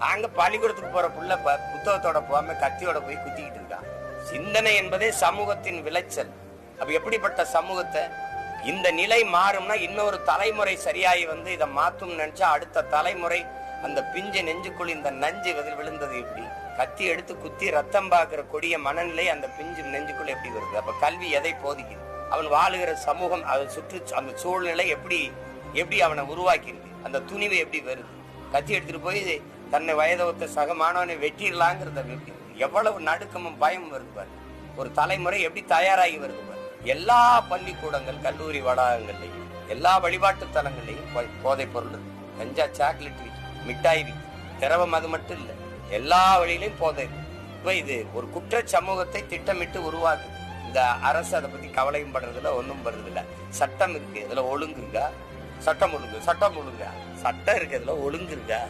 அங்க பள்ளிக்கூடத்துக்கு போற புள்ள ப- புத்தகத்தோட போகாம கத்தியோட போய் குத்திக்கிட்டு இருக்கான் சிந்தனை என்பதே சமூகத்தின் விளைச்சல். அப்ப எப்படிப்பட்ட சமூகத்தை? இந்த நிலை மாறும்னா இன்னொரு தலைமுறை சரியாகி வந்து இதை மாத்தும் நினைச்சா அடுத்த தலைமுறை அந்த பிஞ்சு நெஞ்சுக்குள் இந்த நஞ்சு வதில் விழுந்தது எப்படி? கத்தி எடுத்து குத்தி ரத்தம் பார்க்கிற கொடிய மனநிலை அந்த பிஞ்சு நெஞ்சுக்குள்ள எப்படி வருது? அப்ப கல்வி எதை போதிக்குது? அவன் வாழுகிற சமூகம் அதை சுற்று அந்த சூழ்நிலை எப்படி எப்படி அவனை உருவாக்கியிருக்கு? அந்த துணிவு எப்படி வருது? கத்தி எடுத்துட்டு போய் தன்னை வயதொத்த சக மாணவனை வெட்டிடலாங்கிறத எவ்வளவு நடுக்கமும் பயமும் வருது பாரு. ஒரு தலைமுறை எப்படி தயாராகி வருது எல்லா பள்ளிக்கூடங்கள் கல்லூரி வளாகங்கள்லையும் எல்லா வழிபாட்டு தலங்கள்லையும் போதைப் பொருள் இருக்கு. கஞ்சா சாக்லேட் விற்கும் மிட்டாய் விற்கும் திரவம் அது மட்டும் இல்லை. எல்லா வழியிலையும் போதை இப்போ இப்ப இது ஒரு குற்ற சமூகத்தை திட்டமிட்டு உருவாக்குது. இந்த அரசு அதை பத்தி கவலையும் படுறதுல ஒன்றும் படுறதில்ல. சட்டம் இருக்கு இதுல ஒழுங்கு இருக்கா சட்டம் ஒழுங்கு சட்டம் ஒழுங்கா சட்டம் இருக்கு இதுல ஒழுங்கு இருக்கா